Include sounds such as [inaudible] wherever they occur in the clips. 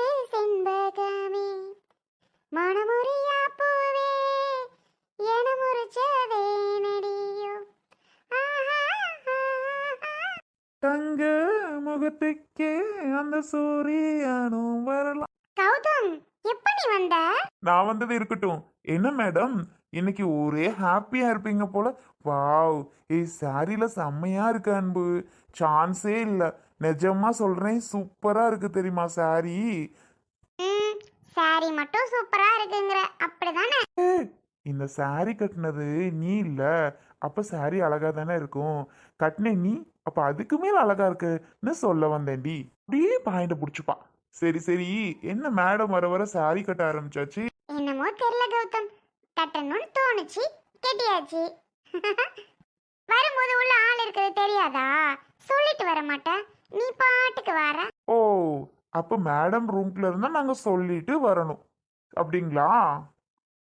மறிக்கொழுந்து செண்பகமே. மணமுறியா பூவே என முறிச்சதே நடியோ தங்க முகத்துக்கே அந்த சூரியனும் வரலாம் கௌதம் எப்ப நீ வந்த? நான் வந்தது இருக்கட்டும். என்ன மேடம்? இன்னைக்கு ஒரே ஹாப்பியா இருப்பீங்க போல. வாவ் ஏய் சாரியில செம்மையா இருக்கு அன்பு. சான்ஸே இல்ல. நிஜமா சொல்றேன் சூப்பரா இருக்கு தெரியுமா சாரி? ம் சாரி மட்டும் சூப்பரா இருக்குங்கிற அப்படிதானே? இந்த சாரி கட்டினது நீ இல்ல அப்ப சாரி அழகா தானே இருக்கும். கட்டின நீ அப்ப அதுக்கு மேல அழகா இருக்குன்னு சொல்ல வந்தேன்டி. அப்படியே பாயிண்ட புடிச்சுப்பா. சரி சரி என்ன மேடம் வர வர சாரி கட்ட ஆரம்பிச்சாச்சு? என்னமோ தெரியல கௌதம். கட்டணும்னு தோணுச்சு கெட்டியாச்சு. [laughs] வரும்போது உள்ள ஆள் இருக்கிறது தெரியாதா? சொல்லிட்டு வர மாட்டேன். நீ பாட்டுக்கு வர. ஓ அப்ப மேடம் ரூம்ல இருந்தா நாங்க சொல்லிட்டு வரணும். அப்படிங்களா?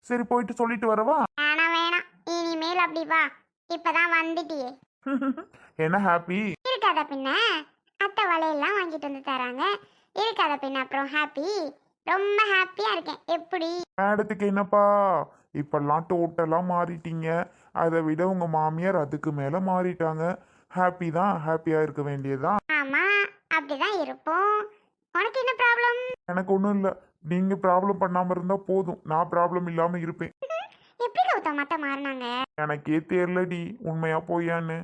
சரி போயிட்டு சொல்லிட்டு வரவா? வேணாம் வேணாம் இனிமேல் அப்படி வா. இப்பதான் வந்துட்டியே. [laughs] என்ன ஹாப்பி இருக்காத பின்ன? அத்தை வலையெல்லாம் வாங்கிட்டு வந்து தராங்க. இருக்காத பின்ன? அப்புறம் ஹாப்பி ரொம்ப ஹாப்பியா இருக்கேன். எப்படி? மேடத்துக்கு என்னப்பா? இப்பெல்லாம் டோட்டலா மாறிட்டீங்க. அதை விட உங்க மாமியார் அதுக்கு மேல மாறிட்டாங்க. ஹாப்பி தான். ஹாப்பியா இருக்க வேண்டியதுதான். ஆமா அப்படிதான் இருப்போம். உனக்கு என்ன ப்ராப்ளம் எனக்கு ஒன்றும் இல்லை. நீங்க ப்ராப்ளம் பண்ணாம இருந்தா போதும். நான் ப்ராப்ளம் இல்லாம இருப்பேன். எப்படி கௌதம் அத்தை மாறினாங்க? எனக்கே தெரியலடி. உண்மையா போயான்னு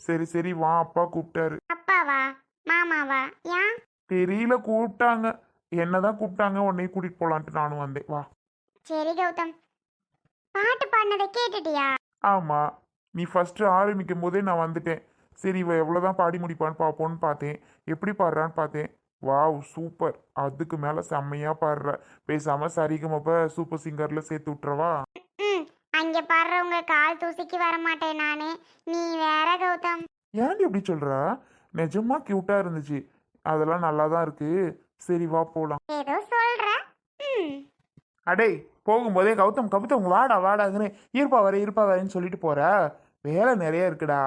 சரி சரி வா அப்பா கூப்பிட்டாரு. அப்பாவா? மாமாவா? ஏன்? தெரியல கூப்பிட்டாங்க. என்னதான் கூப்பிட்டாங்க உன்னைய கூட்டிட்டு போலான்ட்டு நானும் வந்தேன். வா. சரி கௌதம். பாட்டு பாடினதை கேட்டுட்டியா? ஆமா. நீ ஃபர்ஸ்ட் ஆரம்பிக்கும் போதே நான் வந்துட்டேன். சரி இவ எவ்வளவுதான் பாடி முடிப்பான்னு பார்ப்போன்னு பார்த்தேன். எப்படி பாடுறான்னு பார்த்தேன். வாவ் சூப்பர் அதுக்கு மேல செம்மையா பாடுற. பேசாம சரிகமப்ப சூப்பர் சிங்கர்ல சேர்த்து விட்டுறவா? அங்க பாடுறவங்க கால் தூசிக்கு வர மாட்டேன் நானு. நீ வேற கௌதம். ஏன்டி இப்படி சொல்ற? நிஜமா கியூட்டா இருந்துச்சு. அதெல்லாம் நல்லா தான் இருக்கு. சரி வா போலாம். ஏதோ சொல்ற. அடே போகும்போதே கௌதம் கௌதம் வாடா வாடாங்கன்னு இருப்பா வர இருப்பா வரேன்னு சொல்லிட்டு போற. வேலை நிறைய இருக்குடா.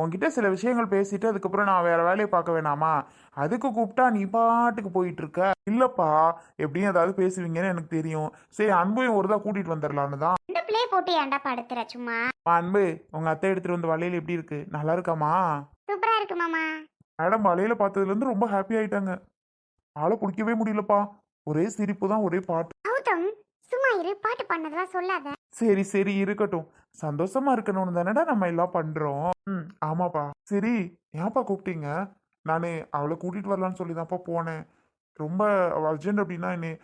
உன்கிட்ட சில விஷயங்கள் பேசிட்டு அதுக்கப்புறம் நான் வேற வேலையை பார்க்க வேணாமா? அதுக்கு கூப்பிட்டா நீ பாட்டுக்கு போயிட்டு இருக்க இல்லப்பா எப்படியும் ஏதாவது பேசுவீங்கன்னு எனக்கு தெரியும். சரி அன்பையும் ஒரு தான் கூட்டிட்டு வந்துடலான்னு தான். பிளே போட்டு ஏன்டா படுத்துற சும்மா? அன்பு உங்க அத்தை எடுத்துட்டு வந்த வளையல் எப்படி இருக்கு? நல்லா இருக்காமா சூப்பரா இருக்கு மாமா. மேடம் வளையல பார்த்ததுல இருந்து ரொம்ப ஹாப்பி ஆயிட்டாங்க. ஆளை பிடிக்கவே முடியலப்பா. ஒரே சிரிப்பு தான் ஒரே பாட்டு. கௌதம் சும்மா இரு பாட்டு பண்ணதெல்லாம் சொல்லாத. சரி சரி இருக்கட்டும். சந்தோஷமா இருக்கணும்னு தானடா நம்ம எல்லாம் பண்றோம். ம் ஆமாப்பா. சரி ஏன்ப்பா கூப்பிட்டீங்க? நான் அவளை கூட்டிட்டு வரலான்னு சொல்லி தான்ப்பா போனேன். ரொம்ப அர்ஜென்ட் அப்படின்னா என்னை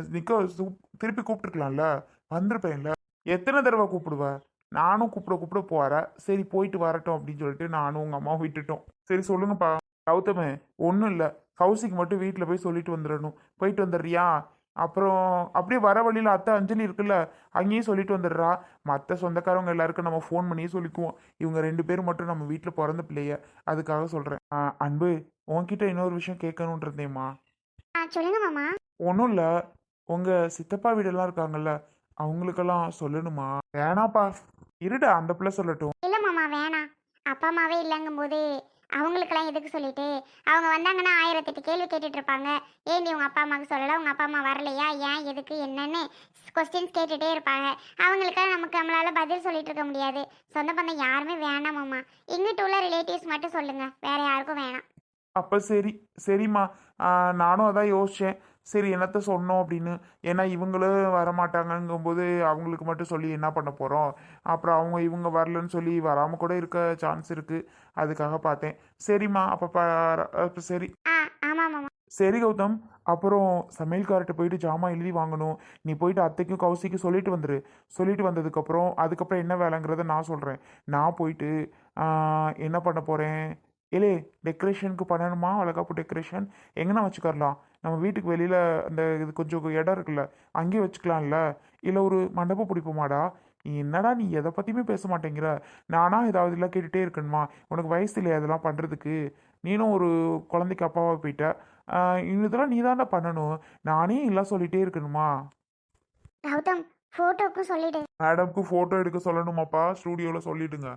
நிக்க சூப்- திருப்பி கூப்பிட்டுருக்கலாம்ல? வந்திருப்பேன்ல. எத்தனை தடவை கூப்பிடுவ? நானும் கூப்பிட கூப்பிட போற. சரி போயிட்டு வரட்டும் அப்படின்னு சொல்லிட்டு நானும் உங்க அம்மாவும் விட்டுட்டோம். சரி சொல்லுங்கப்பா. கௌதமே ஒன்றும் இல்லை. கௌசிக்கு மட்டும் வீட்டில் போய் சொல்லிட்டு வந்துடணும். போயிட்டு வந்துடுறியா? அப்புறம் அப்படியே வர வழியில் அத்தை அஞ்சலி இருக்குல்ல அங்கேயும் சொல்லிட்டு வந்துடுறா. மற்ற சொந்தக்காரவங்க எல்லாருக்கும் நம்ம ஃபோன் பண்ணியே சொல்லிக்குவோம். இவங்க ரெண்டு பேரும் மட்டும் நம்ம வீட்டில் பிறந்த பிள்ளைய. அதுக்காக சொல்கிறேன் அன்பு உன்கிட்ட இன்னொரு விஷயம் கேட்கணுன்னு இருந்தேம்மா. சொல்லுங்க ஒன்றும் இல்லை. உங்கள் சித்தப்பா வீடெல்லாம் இருக்காங்கல்ல அவங்களுக்கெல்லாம் சொல்லணுமா? வேணாப்பா. இருடா அந்த பிள்ளை சொல்லட்டும். இல்ல மாமா வேணாம். அப்பா அம்மாவே இல்லைங்கும் போது அவங்களுக்கெல்லாம் எதுக்கு சொல்லிட்டு? அவங்க வந்தாங்கன்னா ஆயிரத்தெட்டு கேள்வி கேட்டுட்டு இருப்பாங்க நீ உங்கள் அப்பா அம்மாவுக்கு சொல்லலை? உங்கள் அப்பா அம்மா வரலையா? ஏன்? எதுக்கு? என்னன்னு கொஸ்டின்ஸ் கேட்டுகிட்டே இருப்பாங்க. அவங்களுக்கெல்லாம் நமக்கு நம்மளால் பதில் சொல்லிட்டு இருக்க முடியாது. சொந்த பந்தம் யாருமே வேணாமாம்மா எங்கிட்ட உள்ள ரிலேட்டிவ்ஸ் மட்டும் சொல்லுங்கள் வேறு யாருக்கும் வேணாம். அப்போ சரி. சரிம்மா. நானும் அதான் யோசித்தேன் சரி என்னத்த சொன்னோம் அப்படின்னு. ஏன்னா இவங்களும் வரமாட்டாங்கங்கும்போது அவங்களுக்கு மட்டும் சொல்லி என்ன பண்ண போகிறோம் அப்புறம் அவங்க இவங்க வரலன்னு சொல்லி வராமல் கூட இருக்க சான்ஸ் இருக்குது அதுக்காக பார்த்தேன் சரிம்மா அப்போ சரி. சரி கௌதம். அப்புறம் சமையல்கார்ட்ட போயிட்டு ஜாமான் எழுதி வாங்கணும். நீ போயிட்டு அத்தைக்கும் கௌசிக்கும் சொல்லிட்டு வந்துரு. சொல்லிட்டு வந்ததுக்கப்புறம் அதுக்கப்புறம் என்ன வேலைங்கிறத நான் சொல்கிறேன் நான் போயிட்டு என்ன பண்ண போகிறேன் ஏலே டெக்கரேஷனுக்கு பண்ணணுமா? வளகாப்பு டெக்கரேஷன் எங்கன்னா வச்சுக்கரலாம்? நம்ம வீட்டுக்கு வெளியில் அந்த இது கொஞ்சம் இடம் இருக்குல்ல அங்கேயே வச்சுக்கலாம்ல? இல்லை ஒரு மண்டபம் பிடிப்போமாடா? நீ என்னடா நீ எதை பற்றியுமே பேச மாட்டேங்கிற? நானா ஏதாவது இல்லை கேட்டுகிட்டே இருக்கணுமா? உனக்கு வயசு இல்லையா அதெல்லாம் பண்ணுறதுக்கு நீனும் ஒரு குழந்தைக்கு அப்பாவாக போயிட்ட. இதெல்லாம் நீ தானே பண்ணணும். நானே இல்லை சொல்லிட்டே இருக்கணுமா? கௌதம் ஃபோட்டோக்கும் சொல்லிடு. மேடம்க்கு ஃபோட்டோ எடுக்க சொல்லணுமாப்பா? ஸ்டூடியோவில் சொல்லிடுங்க.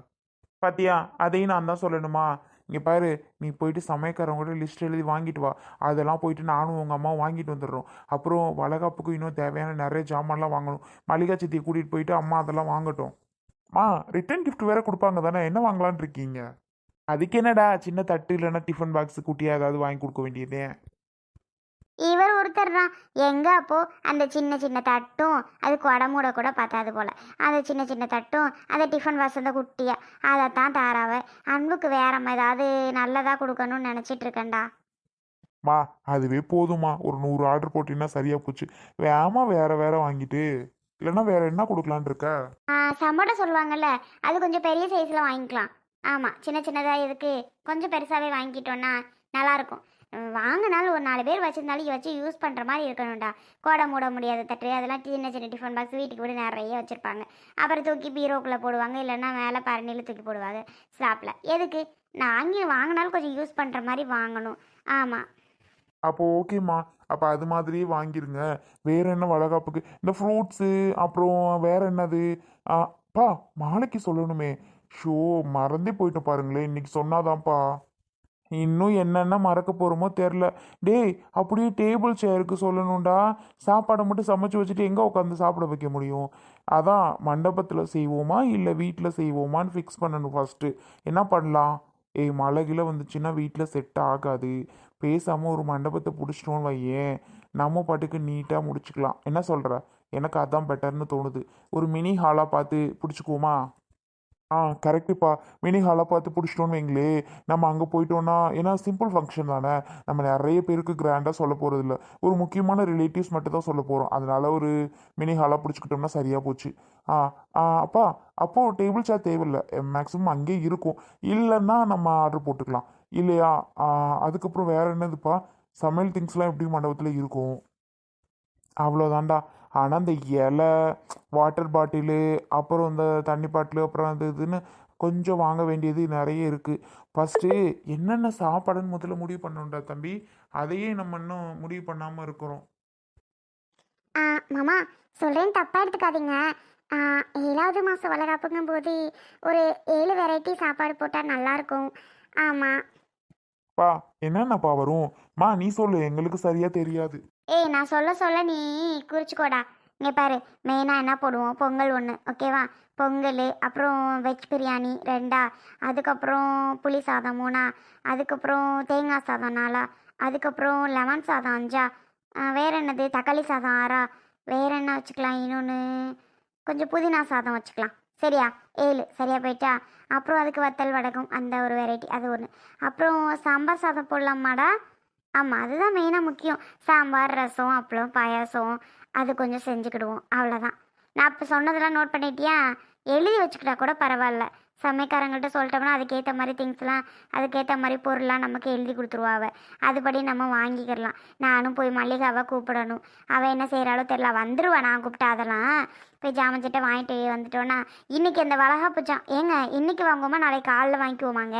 பாத்தியா? அதையும் நான் தான் சொல்லணுமா? இங்கே பாரு நீ போயிட்டு சமயக்காரவங்கள்ட்ட லிஸ்ட் எழுதி வாங்கிட்டு வா. அதெல்லாம் போயிட்டு நானும் உங்கள் அம்மாவும் வாங்கிட்டு வந்துடுறோம். அப்புறம் வளகாப்புக்கும் இன்னும் தேவையான நிறைய ஜாமான்லாம் வாங்கணும். மளிகை சித்தியை கூட்டிகிட்டு போயிட்டு அம்மா அதெல்லாம் வாங்கட்டும். மா ரிட்டர்ன் கிஃப்ட் வேற கொடுப்பாங்க தானே என்ன வாங்கலான் இருக்கீங்க? அதுக்கு என்னடா சின்ன தட்டு இல்லைன்னா டிஃபன் பாக்ஸ் குட்டியாக ஏதாவது வாங்கி கொடுக்க வேண்டியதே. இவர் ஒருத்தர் தான். எங்க அப்போ? அந்த சின்ன சின்ன தட்டும் அது குடமூட கூட பத்தாது போல. அந்த சின்ன சின்ன தட்டும் அந்த டிஃபன் அந்த குட்டியா அதைத்தான் தாராவ. அன்புக்கு வேற ஏதாவது நல்லதா கொடுக்கணும்னு நினைச்சிட்டு இருக்கேன்டா மா அதுவே போதுமா ஒரு நூறு ஆர்டர் போட்டிங்கன்னா சரியா போச்சு. வேமா வேற வேற வாங்கிட்டு. இல்லைன்னா வேற என்ன கொடுக்கலான்னு இருக்க ஆ, சம்மோட்டா சொல்லுவாங்கல்ல அது கொஞ்சம் பெரிய சைஸில் வாங்கிக்கலாம். ஆமாம் சின்ன சின்னதாக எதுக்கு கொஞ்சம் பெருசாகவே வாங்கிட்டோன்னா நல்லாயிருக்கும் உம், வாங்கினாலும் ஒரு நாலு பேர் வச்சுருந்தாலும் வச்சு யூஸ் பண்ணுற மாதிரி இருக்கணும்டா. கோடை மூட முடியாத தட்டு அதெல்லாம் சின்ன சின்ன டிஃபன் பாக்ஸ் வீட்டுக்கு விட நிறைய வச்சுருப்பாங்க. அப்புறம் தூக்கி பீரோக்குள்ளே போடுவாங்க இல்லைன்னா மேலே பரணியில் தூக்கி போடுவாங்க. ஸ்லாப்பில் எதுக்கு? நான் அங்கே வாங்கினாலும் கொஞ்சம் யூஸ் பண்ணுற மாதிரி வாங்கணும். ஆமாம் அப்போ ஓகேம்மா அப்போ அது மாதிரியே வாங்கிருங்க. வேற என்ன வளகாப்புக்கு? இந்த ஃப்ரூட்ஸு அப்புறம் வேற என்னது? ஆ, பா மாலைக்கு சொல்லணுமே. ஷோ மறந்தே போயிட்டு பாருங்களேன். இன்னைக்கு சொன்னாதான்ப்பா. இன்னும் என்னென்ன மறக்க போகிறோமோ தெரில டேய் அப்படியே டேபிள் சேருக்கு சொல்லணும்டா. சாப்பாடை மட்டும் சமைச்சு வச்சுட்டு எங்கே உட்காந்து சாப்பிட வைக்க முடியும்? அதான் மண்டபத்தில் செய்வோமா இல்லை வீட்டில் செய்வோமான்னு ஃபிக்ஸ் பண்ணணும் ஃபஸ்ட்டு என்ன பண்ணலாம்? ஏய் மழைகில வந்துச்சுன்னா வீட்டில் செட் ஆகாது. பேசாமல் ஒரு மண்டபத்தை பிடிச்சிட்டோன்னு வையேன். நம்ம பாட்டுக்கு நீட்டாக முடிச்சுக்கலாம். என்ன சொல்கிற எனக்கு அதான் பெட்டர்னு தோணுது. ஒரு மினி ஹாலாக பார்த்து பிடிச்சிக்குவோமா? ஆ கரெக்டுப்பா மினி ஹாலாக பார்த்து பிடிச்சிட்டோன்னு வைங்களே நம்ம அங்கே போயிட்டோன்னா ஏன்னா சிம்பிள் ஃபங்க்ஷன் தானே. நம்ம நிறைய பேருக்கு கிராண்டாக சொல்ல போகிறது இல்லை ஒரு முக்கியமான ரிலேட்டிவ்ஸ் மட்டும் தான் சொல்ல போகிறோம் அதனால ஒரு மினி ஹாலாக பிடிச்சிக்கிட்டோம்னா சரியாக போச்சு. ஆ ஆ அப்பா அப்போது டேபிள் சேர் தேவையில்லை. மேக்ஸிமம் அங்கேயே இருக்கும். இல்லைன்னா நம்ம ஆர்டர் போட்டுக்கலாம். இல்லையா? அதுக்கப்புறம் வேறு என்னதுப்பா? சமையல் திங்ஸ்லாம் எப்படி மண்டபத்தில் இருக்கும்? அவ்வளோதான்டா ஆனால் இந்த இலை வாட்டர் பாட்டிலு அப்புறம் இந்த தண்ணி பாட்டிலு அப்புறம் அது இதுன்னு கொஞ்சம் வாங்க வேண்டியது நிறைய இருக்குது ஃபஸ்ட்டு என்னென்ன சாப்பாடுன்னு முதல்ல முடிவு பண்ணணும்டா தம்பி. அதையே நம்ம இன்னும் முடிவு பண்ணாமல் இருக்கிறோம். மாமா சொல்கிறேன் தப்பாக எடுத்துக்காதீங்க. ஏழாவது மாதம் வளகாப்புங்கும் போது ஒரு ஏழு வெரைட்டி சாப்பாடு போட்டால் நல்லாயிருக்கும் ஆமாம் பா என்னென்னப்பா வரும்? மா நீ சொல்லு எங்களுக்கு சரியாக தெரியாது. ஏய் நான் சொல்ல சொல்ல நீ குறிச்சிக்கோடா. இங்கே பாரு மெயினாக என்ன போடுவோம்? பொங்கல் ஒன்று ஓகேவா பொங்கல் அப்புறம் வெஜ் பிரியாணி ரெண்டா? அதுக்கப்புறம் புளி சாதம் மூணா? அதுக்கப்புறம் தேங்காய் சாதம் நாலா? அதுக்கப்புறம் லெமன் சாதம் அஞ்சா? வேற என்னது? தக்காளி சாதம் ஆறா? வேற என்ன வச்சுக்கலாம்? இன்னொன்று கொஞ்சம் புதினா சாதம் வச்சுக்கலாம். சரியா? ஏழு. சரியா போயிட்டா? அப்புறம் அதுக்கு வத்தல் வடகம் அந்த ஒரு வெரைட்டி அது ஒன்று அப்புறம் சாம்பார் சாதம் போடலாமாடா? ஆமாம் அதுதான் மெயினாக முக்கியம். சாம்பார் ரசம் அப்பளம் பாயாசம் அது கொஞ்சம் செஞ்சுக்கிடுவோம். அவ்வளோதான் நான் இப்போ சொன்னதெல்லாம் நோட் பண்ணிட்டியா? எழுதி வச்சுக்கிட்டா கூட பரவாயில்ல. சமைக்காரங்கள்ட்ட சொல்லிட்டோம்னா அதுக்கேற்ற மாதிரி திங்ஸ்லாம் அதுக்கேற்ற மாதிரி பொருள்லாம் நமக்கு எழுதி கொடுத்துருவாவ அதுபடி நம்ம வாங்கிக்கிடலாம். நானும் போய் மல்லிகாவை கூப்பிடணும். அவள் என்ன செய்கிறாளோ தெரில வந்துருவா. நான் கூப்பிட்டா அதெல்லாம் போய் ஜாமஞ்சிட்ட வாங்கிட்டு வந்துட்டோன்னா இன்றைக்கி அந்த வளகாப்பு ஜா ஏங்க இன்றைக்கி வாங்குவோமா? நாளைக்கு காலைல வாங்கிக்குவோமாங்க?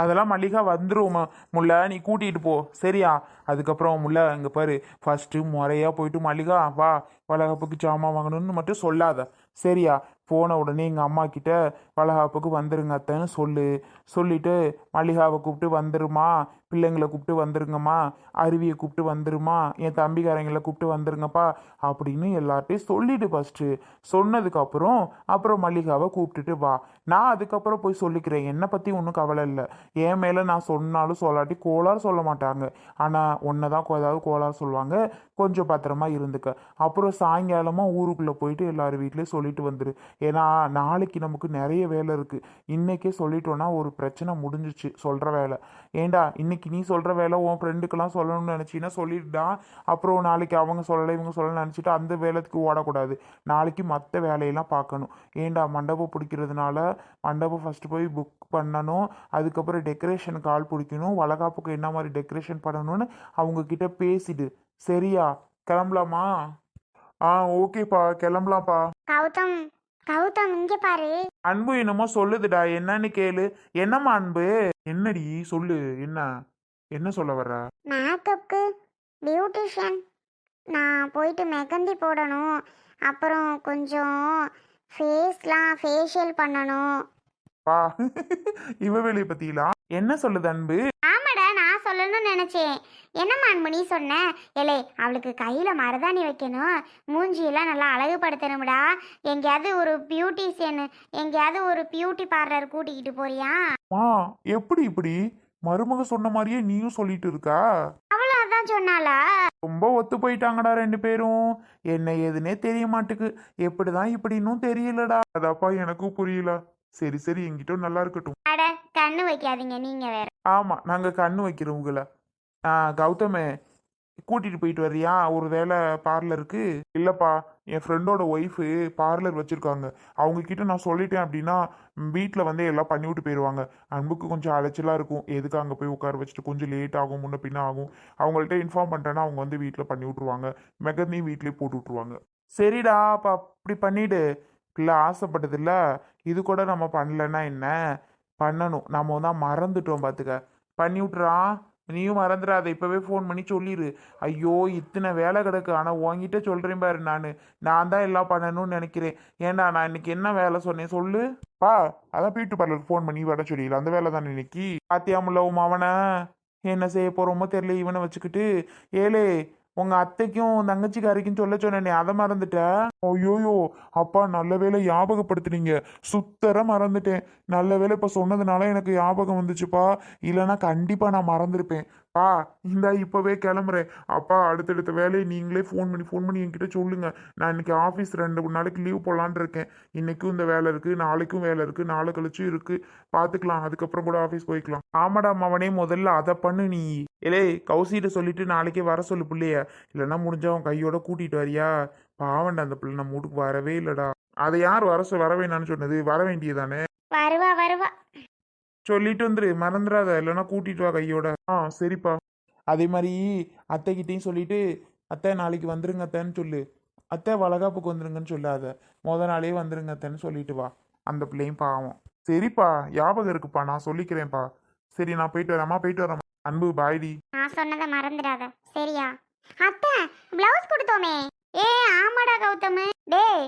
அதெல்லாம் மல்லிகா வந்துடும் முல்ல நீ கூட்டிகிட்டு போ. சரியா? அதுக்கப்புறம் முல்ல இங்கே பாரு. ஃபஸ்ட்டு முறையாக போயிட்டு மல்லிகா வா வளகப்புக்கு ஜாமான் வாங்கணும்னு மட்டும் சொல்லாத. சரியா போன உடனே எங்கள் அம்மா கிட்ட வளகாப்புக்கு வந்துருங்க அத்தைன்னு சொல்லு. சொல்லிட்டு மல்லிகாவை கூப்பிட்டு வந்துருமா பிள்ளைங்களை கூப்பிட்டு வந்துருங்கம்மா அருவியை கூப்பிட்டு வந்துருமா என் தம்பிக்காரங்களை கூப்பிட்டு வந்துருங்கப்பா அப்படின்னு எல்லார்ட்டையும் சொல்லிட்டு ஃபஸ்ட்டு சொன்னதுக்கப்புறம் அப்புறம் மல்லிகாவை கூப்பிட்டுட்டு வா. நான் அதுக்கப்புறம் போய் சொல்லிக்கிறேன். என்னை பற்றி ஒன்றும் கவலை இல்லை. என் மேலே நான் சொன்னாலும் சொல்லாட்டி கோளாறு சொல்ல மாட்டாங்க. ஆனால் ஒன்றை தான் ஏதாவது கோளாறு சொல்லுவாங்க. கொஞ்சம் பத்திரமா இருந்துக்க. அப்புறம் சாயங்காலமாக ஊருக்குள்ளே போயிட்டு எல்லார் வீட்லேயும் சொல்லி சொல்லிட்டு வந்துரு. ஏன்னா நாளைக்கு நமக்கு நிறைய வேலை இருக்கு. இன்னைக்கே சொல்லிட்டோன்னா ஒரு பிரச்சனை முடிஞ்சிச்சு சொல்ற வேலை. ஏண்டா இன்னைக்கு நீ சொல்ற வேலை உன் ஃப்ரெண்டுக்கெல்லாம் சொல்லணும்னு நினச்சின்னா சொல்லிட்டுடா. அப்புறம் நாளைக்கு அவங்க சொல்லலை இவங்க சொல்லலை நினச்சிட்டு அந்த வேலைக்கு ஓடக்கூடாது. நாளைக்கு மற்ற வேலையெல்லாம் பார்க்கணும். ஏண்டா மண்டபம் பிடிக்கிறதுனால மண்டபம் ஃபஸ்ட்டு போய் புக் பண்ணணும். அதுக்கப்புறம் டெக்கரேஷனுக்கு ஆள் பிடிக்கணும். வளகாப்புக்கு என்ன மாதிரி டெக்கரேஷன் பண்ணணும்னு அவங்க கிட்ட பேசிடு. சரியா? கிளம்பலாமா? ஆ ஓகேப்பா கிளம்பலாம்ப்பா. கௌதம் கௌதம் இங்க பாரு. அன்பு என்னமோ சொல்லுதுடா என்னன்னு கேளு. என்னம்மா அன்பு? என்னடி சொல்லு என்ன? என்ன சொல்ல வர்ற? மேக்கப்புக்கு பியூட்டிஷியன். நான் போயிட்டு மெகந்தி போடணும். அப்புறம் கொஞ்சம் ஃபேஸ்லாம் ஃபேஷியல் பண்ணணும். பா. இவ வேலையை பத்திலாம் என்ன சொல்லுது அன்பு? ஆமாடா நான் சொல்லணும்னு நினச்சேன். என்னம்மா அன்பு சொன்ன? ஏலே அவளுக்கு கையில் மருதாணி வைக்கணும். மூஞ்சியெல்லாம் நல்லா அழகுபடுத்தணும்டா. எங்கேயாவது ஒரு பியூட்டிஷியன் எங்கேயாவது ஒரு பியூட்டி பார்லர் கூட்டிக்கிட்டு போறியா? மா எப்படி இப்படி? மருமக சொன்ன மாதிரியே நீயும் சொல்லிட்டு இருக்கா? அவளும் அதான் சொன்னாளா? ரொம்ப ஒத்து போயிட்டாங்கடா ரெண்டு பேரும். என்ன ஏதுன்னே தெரிய மாட்டுக்கு. எப்படிதான் இப்படின்னும் தெரியலடா. அதாப்பா எனக்கும் புரியல. சரி சரி என்கிட்ட நல்லா இருக்கட்டும். அட கண்ணு வைக்காதீங்க நீங்க வேற. ஆமா நாங்க கண்ணு வைக்கிறோம் உங்களை. ஆ கௌதமே கூட்டிட்டு போயிட்டு வர்றியா? ஒரு வேலை பார்லருக்கு இல்லப்பா என் ஃப்ரெண்டோட ஒய்ஃபு பார்லர் வச்சிருக்காங்க. அவங்க கிட்ட நான் சொல்லிட்டேன் அப்படின்னா வீட்டில் வந்து எல்லாம் பண்ணி விட்டு போயிடுவாங்க அன்புக்கு கொஞ்சம் அலைச்சலாக இருக்கும். எதுக்கு அங்கே போய் உட்கார வச்சுட்டு கொஞ்சம் லேட் ஆகும் முன்ன பின்ன ஆகும். அவங்கள்ட்ட இன்ஃபார்ம் பண்ணிட்டேன்னா அவங்க வந்து வீட்டில் பண்ணி விட்ருவாங்க மெகந்தையும் வீட்லேயே போட்டு விட்ருவாங்க சரிடா அப்போ அப்படி பண்ணிடு. பிள்ளை ஆசைப்பட்டதில்ல. இது கூட நம்ம பண்ணலன்னா என்ன? பண்ணணும். நம்ம தான் மறந்துட்டோம் பார்த்துக்க பண்ணி விட்றான் நீயும் மறந்துடாத. இப்போவே ஃபோன் பண்ணி சொல்லிடு ஐயோ இத்தனை வேலை கிடக்கு. ஆனால் உன்கிட்ட சொல்கிறேன் பாரு நான். நான் தான் எல்லாம் பண்ணணும்னு நினைக்கிறேன். ஏன்டா நான் இன்னைக்கு என்ன வேலை சொன்னேன் சொல்லு. பா அதான் பியூட்டி பார்லருக்கு ஃபோன் பண்ணி வர சொல்லிடல அந்த வேலை தானே இன்னைக்கு? பாத்தியாமுல்ல உன் அவனை என்ன செய்ய போகிறோமோ தெரியல இவனை வச்சுக்கிட்டு. ஏலே உங்க அத்தைக்கும் தங்கச்சிக்காரிக்கும் சொல்ல சொன்னேனே அதை மறந்துட்ட? ஐயோயோ அப்பா நல்ல வேலை ஞாபகப்படுத்துனீங்க. சுத்தர மறந்துட்டேன். நல்ல வேலை இப்போ சொன்னதுனால எனக்கு ஞாபகம் வந்துச்சுப்பா. இல்லைன்னா கண்டிப்பா நான் மறந்துருப்பேன். பா இந்தா இப்போவே கிளம்புறேன். அப்பா அடுத்தடுத்த வேலையை நீங்களே ஃபோன் பண்ணி ஃபோன் பண்ணி என்கிட்ட சொல்லுங்க. நான் இன்னைக்கு ஆஃபீஸ் ரெண்டு மூணு நாளைக்கு லீவ் போடலான் இருக்கேன். இன்னைக்கும் இந்த வேலை இருக்கு நாளைக்கும் வேலை இருக்கு நாளை கழிச்சும் இருக்கு. பார்த்துக்கலாம் அதுக்கப்புறம் கூட ஆஃபீஸ் போய்க்கலாம். ஆமாடா மவனே முதல்ல அதை பண்ணு நீ. இலே கௌசிகிட்ட சொல்லிட்டு நாளைக்கே வர சொல்லு பிள்ளைய. இல்லைன்னா முடிஞ்சா அவன் கையோட கூட்டிட்டு வரியா? பாவண்டா அந்த பிள்ளை நம்ம வீட்டுக்கு வரவே இல்லைடா. அதை யார் வர சொல் வர வேணான்னு சொன்னது? வர வேண்டியதானே வருவா வருவா. சொல்லிட்டு வந்துரு மறந்துடாத இல்லைன்னா கூட்டிட்டு வா கையோட. ஆ சரிப்பா. அதே மாதிரி அத்தைக்கிட்டையும் சொல்லிட்டு அத்தை நாளைக்கு வந்துருங்க அத்தைன்னு சொல்லு. அத்தை வளகாப்புக்கு வந்துருங்கன்னு சொல்லாத. முத நாளே வந்துருங்க அத்தைன்னு சொல்லிட்டு வா. அந்த பிள்ளையும் பாவம். சரிப்பா ஞாபகம் இருக்குப்பா. நான் சொல்லிக்கிறேன்ப்பா. சரி நான் போயிட்டு வரேம்மா போயிட்டு வரேன் அன்பு பாய்டி நான் சொன்னதை மறந்துடாத. சரியா? அத்தை பிளவுஸ் கொடுத்தோமே ஏ ஆமாடா கௌதம். டேய்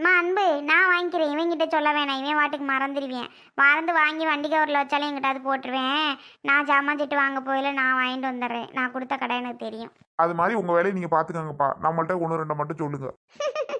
அம்மா அன்பு நான் வாங்கிக்கிறேன். இவங்கிட்ட சொல்ல வேணாம். இவன் வாட்டுக்கு மறந்துடுவேன். மறந்து வாங்கி வண்டி கவரில் வச்சாலும் எங்கிட்ட அது போட்டுருவேன். நான் ஜாமான் செட்டு வாங்க போயில நான் வாங்கிட்டு வந்துடுறேன். நான் கொடுத்த கடை எனக்கு தெரியும். அது மாதிரி உங்க வேலையை நீங்க பாத்துக்கோங்கப்பா நம்மள்ட்ட ஒன்று ரெண்டை மட்டும் சொல்லுங்க. [laughs]